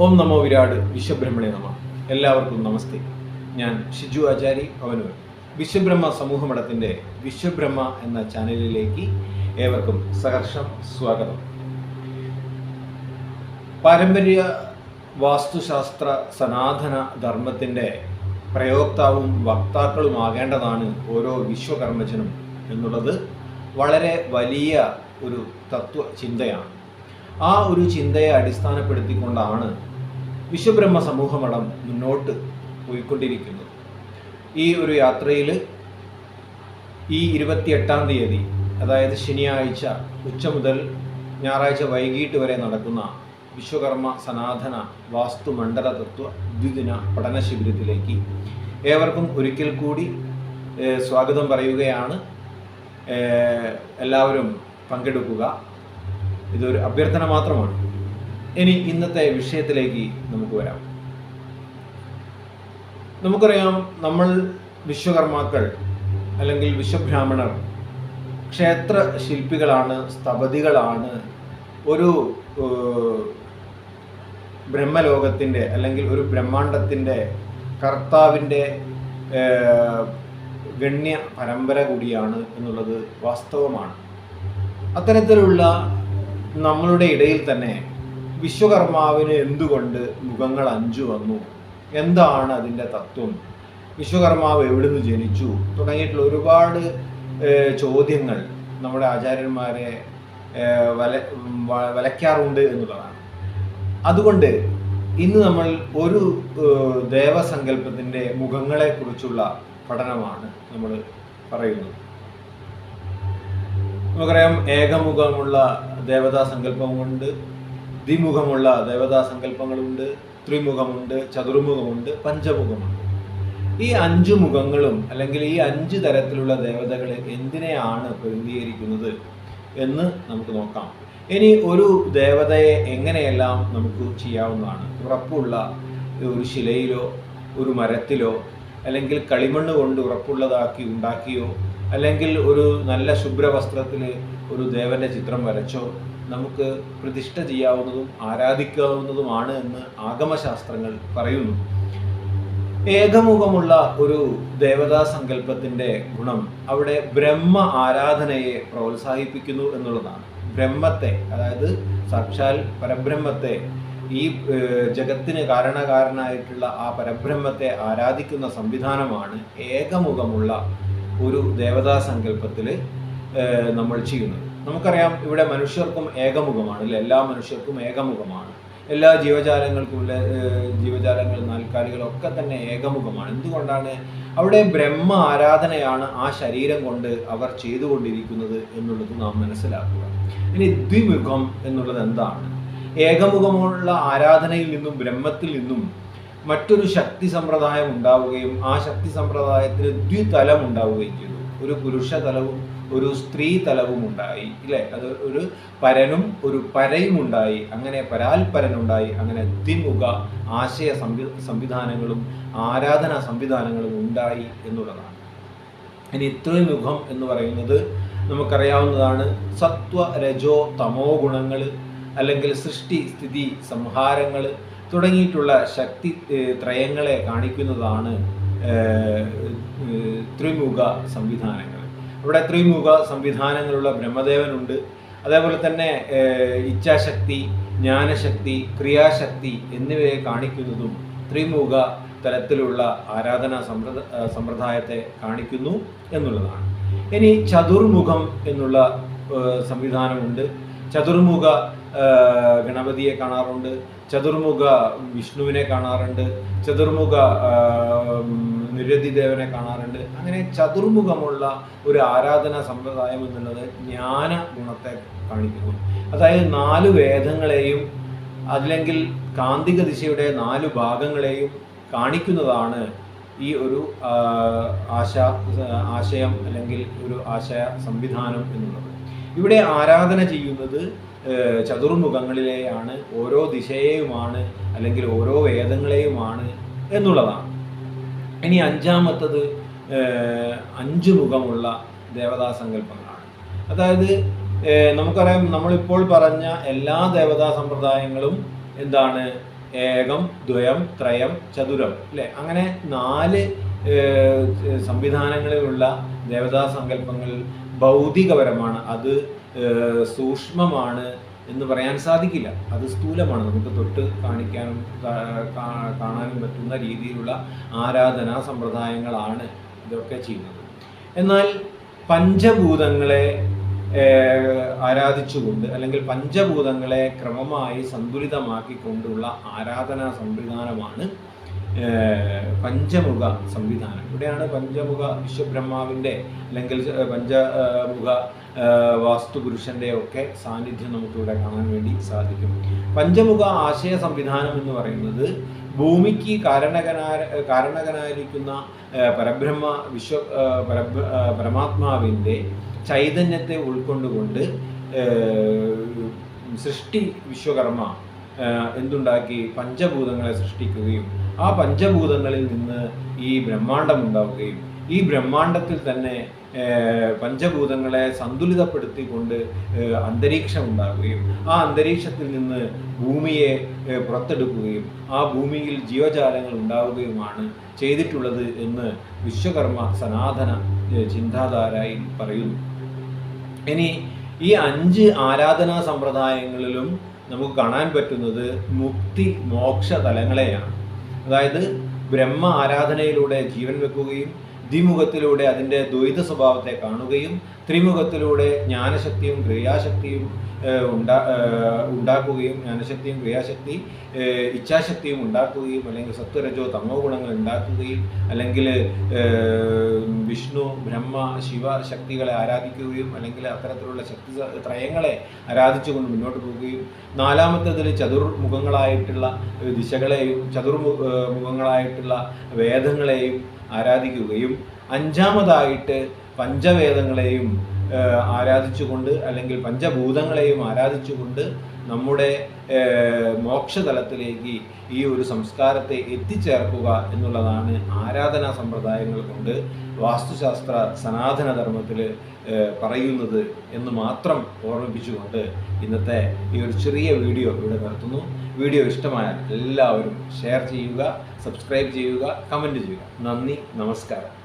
ഓം നമോ വിരാട് വിശ്വബ്രഹ്മണി നമ. എല്ലാവർക്കും നമസ്തേ. ഞാൻ ഷിജു ആചാരി അവനൂർ. വിശ്വബ്രഹ്മ സമൂഹമഠത്തിന്റെ വിശ്വബ്രഹ്മ എന്ന ചാനലിലേക്ക് ഏവർക്കും സഹർഷം സ്വാഗതം. പാരമ്പര്യ വാസ്തുശാസ്ത്ര സനാതന ധർമ്മത്തിന്റെ പ്രയോക്താവും വക്താക്കളുമാകേണ്ടതാണ് ഓരോ വിശ്വകർമ്മജനും എന്നുള്ളത് വളരെ വലിയ ഒരു തത്വ ചിന്തയാണ് ആ ഒരു ചിന്തയെ അടിസ്ഥാനപ്പെടുത്തിക്കൊണ്ടാണ് വിശ്വബ്രഹ്മ സമൂഹമടം മുന്നോട്ട് പോയിക്കൊണ്ടിരിക്കുന്നത്. ഈ ഒരു യാത്രയിൽ ഈ ഇരുപത്തിയെട്ടാം തീയതി അതായത് ശനിയാഴ്ച ഉച്ച മുതൽ ഞായറാഴ്ച വൈകിട്ട് വരെ നടക്കുന്ന വിശ്വകർമ്മ സനാതന വാസ്തുമണ്ഡല തത്വ ദ്വിദിന പഠന ശിബിരത്തിലേക്ക് ഏവർക്കും ഒരിക്കൽ കൂടി സ്വാഗതം പറയുകയാണ്. എല്ലാവരും പങ്കെടുക്കുക. ഇതൊരു അഭ്യർത്ഥന മാത്രമാണ്. ഇനി ഇന്നത്തെ വിഷയത്തിലേക്ക് നമുക്ക് വരാം. നമുക്കറിയാം നമ്മൾ വിശ്വകർമാക്കൾ അല്ലെങ്കിൽ വിശ്വബ്രാഹ്മണർ ക്ഷേത്ര ശില്പികളാണ് സ്ഥപതികളാണ് ഒരു ബ്രഹ്മലോകത്തിന്റെ അല്ലെങ്കിൽ ഒരു ബ്രഹ്മാണ്ടത്തിന്റെ കർത്താവിന്റെ ഗണ്യ പരമ്പര കൂടിയാണ് എന്നുള്ളത് വാസ്തവമാണ്. അത്തരത്തിലുള്ള നമ്മളുടെ ഇടയിൽ തന്നെ വിശ്വകർമാവിന് എന്തുകൊണ്ട് മുഖങ്ങൾ അഞ്ചു വന്നു? എന്താണ് അതിന്റെ തത്വം? വിശ്വകർമാവ് എവിടുന്ന് ജനിച്ചു? തുടങ്ങിയിട്ടുള്ള ഒരുപാട് ചോദ്യങ്ങൾ നമ്മുടെ ആചാര്യന്മാരെ വല വലയ്ക്കാറുണ്ട് എന്നുള്ളതാണ്. അതുകൊണ്ട് ഇന്ന് നമ്മൾ ഒരു ദേവസങ്കല്പത്തിന്റെ മുഖങ്ങളെ കുറിച്ചുള്ള പഠനമാണ് നമ്മൾ പറയുന്നത്. നമുക്കറിയാം ഏകമുഖമുള്ള ദേവതാ സങ്കല്പമുണ്ട് ദ്വിമുഖമുള്ള ദേവതാ സങ്കല്പങ്ങളുണ്ട് ത്രിമുഖമുണ്ട്. ചതുർമുഖമുണ്ട്. പഞ്ചമുഖമുണ്ട്. ഈ അഞ്ചു മുഖങ്ങളും അല്ലെങ്കിൽ ഈ അഞ്ച് തരത്തിലുള്ള ദേവതകളെ എന്തിനെയാണ് പ്രതിനിധീകരിക്കുന്നത് എന്ന് നമുക്ക് നോക്കാം. ഇനി ഒരു ദേവതയെ എങ്ങനെയെല്ലാം നമുക്ക് ചെയ്യാവുന്നതാണ്? ഉറപ്പുള്ള ഒരു ശിലയിലോ ഒരു മരത്തിലോ അല്ലെങ്കിൽ കളിമണ്ണ് കൊണ്ട് ഉറപ്പുള്ളതാക്കി ഉണ്ടാക്കിയോ? അല്ലെങ്കിൽ ഒരു നല്ല ശുഭ്ര വസ്ത്രത്തിൽ ഒരു ദേവന്റെ ചിത്രം വരച്ചോ? നമുക്ക് പ്രതിഷ്ഠ ചെയ്യാവുന്നതും ആരാധിക്കാവുന്നതുമാണ് എന്ന് ആഗമശാസ്ത്രങ്ങൾ പറയുന്നു. ഏകമുഖമുള്ള ഒരു ദേവതാ സങ്കല്പത്തിന്റെ ഗുണം അവിടെ ബ്രഹ്മ ആരാധനയെ പ്രോത്സാഹിപ്പിക്കുന്നു എന്നുള്ളതാണ്. ബ്രഹ്മത്തെ അതായത് സാക്ഷാൽ പരബ്രഹ്മത്തെ ഈ ജഗത്തിന് കാരണകാരനായിട്ടുള്ള ആ പരബ്രഹ്മത്തെ ആരാധിക്കുന്ന സംവിധാനമാണ് ഏകമുഖമുള്ള ഒരു ദേവതാ സങ്കല്പത്തിൽ നമ്മൾ ചെയ്യുന്നത്. നമുക്കറിയാം ഇവിടെ മനുഷ്യർക്കും ഏകമുഖമാണ് അല്ലെ? എല്ലാ മനുഷ്യർക്കും ഏകമുഖമാണ്. എല്ലാ ജീവജാലങ്ങൾക്കും ഉള്ള, ഏഹ്, ജീവജാലങ്ങൾ നാൽക്കാലികളൊക്കെ തന്നെ ഏകമുഖമാണ്. എന്തുകൊണ്ടാണ്? അവിടെ ബ്രഹ്മ ആരാധനയാണ് ആ ശരീരം കൊണ്ട് അവർ ചെയ്തുകൊണ്ടിരിക്കുന്നത് എന്നുള്ളത് നാം മനസ്സിലാക്കുക. ഇനി ദ്വിമുഖം എന്നുള്ളത് എന്താണ്? ഏകമുഖമുള്ള ആരാധനയിൽ നിന്നും ബ്രഹ്മത്തിൽ നിന്നും മറ്റൊരു ശക്തി സമ്പ്രദായം ഉണ്ടാവുകയും ആ ശക്തി സമ്പ്രദായത്തിന് ദ്വിതലം ഉണ്ടാവുകയും ചെയ്തു. ഒരു പുരുഷ തലവും ഒരു സ്ത്രീ തലവും ഉണ്ടായി ഇല്ലേ? അത് ഒരു പരനും ഒരു പരയും ഉണ്ടായി അങ്ങനെ പരാൽപരനുണ്ടായി അങ്ങനെ ദ്വിമുഖ ആശയ സംവി സംവിധാനങ്ങളും ആരാധനാ സംവിധാനങ്ങളും ഉണ്ടായി എന്നുള്ളതാണ്. ഇനി ത്രിമുഖം എന്ന് പറയുന്നത് നമുക്കറിയാവുന്നതാണ് സത്വ രജോ തമോ ഗുണങ്ങൾ അല്ലെങ്കിൽ സൃഷ്ടി സ്ഥിതി സംഹാരങ്ങൾ തുടങ്ങിയിട്ടുള്ള ശക്തി ത്രയങ്ങളെ കാണിക്കുന്നതാണ് ത്രിമുഖ സംവിധാനങ്ങൾ. ഇവിടെ ത്രിമുഖ സംവിധാനങ്ങളുള്ള ബ്രഹ്മദേവനുണ്ട്. അതേപോലെ തന്നെ ഇച്ഛാശക്തി ജ്ഞാനശക്തി ക്രിയാശക്തി എന്നിവയെ കാണിക്കുന്നതും ത്രിമുഖ തലത്തിലുള്ള ആരാധനാ സമ്പ്രദ സമ്പ്രദായത്തെ കാണിക്കുന്നു എന്നുള്ളതാണ്. ഇനി ചതുർമുഖം എന്നുള്ള സംവിധാനമുണ്ട്. ചതുർമുഖ ഗണപതിയെ കാണാറുണ്ട് ചതുർമുഖ വിഷ്ണുവിനെ കാണാറുണ്ട് ചതുർമുഖ നിരതി ദേവനെ കാണാറുണ്ട്. അങ്ങനെ ചതുർമുഖമുള്ള ഒരു ആരാധനാ സമ്പ്രദായം എന്നുള്ളത് ജ്ഞാന ഗുണത്തെ കാണിക്കുന്നു. അതായത് നാല് വേദങ്ങളെയും അല്ലെങ്കിൽ കാന്തിക ദിശയുടെ നാല് ഭാഗങ്ങളെയും കാണിക്കുന്നതാണ് ഈ ഒരു ആശ ആശയം അല്ലെങ്കിൽ ഒരു ആശയ സംവിധാനം എന്നുള്ളത്. ഇവിടെ ആരാധന ചെയ്യുന്നത് ചതുർമുഖങ്ങളിലെയാണ് ഓരോ ദിശയെയുമാണ് അല്ലെങ്കിൽ ഓരോ വേദങ്ങളെയുമാണ് എന്നുള്ളതാണ്. ഇനി അഞ്ചാമത്തത് അഞ്ച് മുഖമുള്ള ദേവതാ സങ്കല്പങ്ങളാണ്. അതായത് നമുക്കറിയാം നമ്മളിപ്പോൾ പറഞ്ഞ എല്ലാ ദേവതാ സമ്പ്രദായങ്ങളും എന്താണ്? ഏകം ദ്വയം ത്രയം ചതുരം അല്ലേ? അങ്ങനെ നാല് സംവിധാനങ്ങളിലുള്ള ദേവതാ സങ്കല്പങ്ങൾ ഭൗതികപരമാണ്. അത് സൂക്ഷ്മമാണ് എന്ന് പറയാൻ സാധിക്കില്ല. അത് സ്ഥൂലമാണ്. നമുക്ക് തൊട്ട് കാണിക്കാനും കാണാനും പറ്റുന്ന രീതിയിലുള്ള ആരാധനാ സമ്പ്രദായങ്ങളാണ് ഇതൊക്കെ ചെയ്യുന്നത്. എന്നാൽ പഞ്ചഭൂതങ്ങളെ ആരാധിച്ചുകൊണ്ട് അല്ലെങ്കിൽ പഞ്ചഭൂതങ്ങളെ ക്രമമായി സന്തുലിതമാക്കിക്കൊണ്ടുള്ള ആരാധനാ സംവിധാനമാണ് പഞ്ചമുഖ സംവിധാനം. ഇവിടെയാണ് പഞ്ചമുഖ വിശ്വബ്രഹ്മാവിന്റെ അല്ലെങ്കിൽ പഞ്ചമുഖ വാസ്തുപുരുഷന്റെ ഒക്കെ സാന്നിധ്യം നമുക്കിവിടെ കാണാൻ വേണ്ടി സാധിക്കും. പഞ്ചമുഖ ആശയ സംവിധാനം എന്ന് പറയുന്നത് ഭൂമിക്ക് കാരണകനാ കാരണകനായിരിക്കുന്ന പരബ്രഹ്മ വിശ്വ പരബ്ര പരമാത്മാവിന്റെ ചൈതന്യത്തെ ഉൾക്കൊണ്ടുകൊണ്ട് സൃഷ്ടി വിശ്വകർമ്മ എന്തുണ്ടാക്കി? പഞ്ചഭൂതങ്ങളെ സൃഷ്ടിക്കുകയും ആ പഞ്ചഭൂതങ്ങളിൽ നിന്ന് ഈ ബ്രഹ്മാണ്ടം ഉണ്ടാവുകയും ഈ ബ്രഹ്മാണ്ടത്തിൽ തന്നെ പഞ്ചഭൂതങ്ങളെ സന്തുലിതപ്പെടുത്തിക്കൊണ്ട് അന്തരീക്ഷം ഉണ്ടാകുകയും ആ അന്തരീക്ഷത്തിൽ നിന്ന് ഭൂമിയെ പുറത്തെടുക്കുകയും ആ ഭൂമിയിൽ ജീവജാലങ്ങൾ ഉണ്ടാവുകയുമാണ് ചെയ്തിട്ടുള്ളത് എന്ന് വിശ്വകർമ്മ സനാതന ചിന്താധാരായി പറയുന്നു. ഇനി ഈ അഞ്ച് ആരാധനാ സമ്പ്രദായങ്ങളിലും നമുക്ക് കാണാൻ പറ്റുന്നത് മുക്തി മോക്ഷ തലങ്ങളെയാണ്. അതായത് ബ്രഹ്മ ആരാധനയിലൂടെ ജീവൻ വെക്കുകയും ദ്വിമുഖത്തിലൂടെ അതിന്റെ ദ്വൈത സ്വഭാവത്തെ കാണുകയും ത്രിമുഖത്തിലൂടെ ജ്ഞാനശക്തിയും ക്രിയാശക്തിയും ഉണ്ടാ ഉണ്ടാക്കുകയും ജ്ഞാനശക്തിയും ക്രിയാശക്തി ഇച്ഛാശക്തിയും ഉണ്ടാക്കുകയും അല്ലെങ്കിൽ സത്വരജോ തമോ ഗുണങ്ങൾ ഉണ്ടാക്കുകയും അല്ലെങ്കിൽ വിഷ്ണു ബ്രഹ്മ ശിവ ശക്തികളെ ആരാധിക്കുകയും അല്ലെങ്കിൽ അത്തരത്തിലുള്ള ശക്തി ത്രയങ്ങളെ ആരാധിച്ചുകൊണ്ട് മുന്നോട്ട് പോവുകയും നാലാമത്തേതിൽ ചതുർമുഖങ്ങളായിട്ടുള്ള ദിശകളെയും ചതുർമുഖ ഏഹ്, മുഖങ്ങളായിട്ടുള്ള വേദങ്ങളെയും ആരാധിക്കുകയും അഞ്ചാമതായിട്ട് പഞ്ചവേദങ്ങളെയും ആരാധിച്ചുകൊണ്ട് അല്ലെങ്കിൽ പഞ്ചഭൂതങ്ങളെയും ആരാധിച്ചുകൊണ്ട് നമ്മുടെ മോക്ഷതലത്തിലേക്ക് ഈ ഒരു സംസ്കാരത്തെ എത്തിച്ചേർക്കുക എന്നുള്ളതാണ് ആരാധനാ സമ്പ്രദായങ്ങൾ കൊണ്ട് വാസ്തുശാസ്ത്ര സനാതനധർമ്മത്തിൽ പറയുന്നത് എന്ന് മാത്രം ഓർമ്മിപ്പിച്ചുകൊണ്ട് ഇന്നത്തെ ഈ ഒരു ചെറിയ വീഡിയോ ഇവിടെ നിർത്തുന്നു. വീഡിയോ ഇഷ്ടമായാൽ എല്ലാവരും ഷെയർ ചെയ്യുക സബ്സ്ക്രൈബ് ചെയ്യുക കമന്റ് ചെയ്യുക. നന്ദി നമസ്കാരം.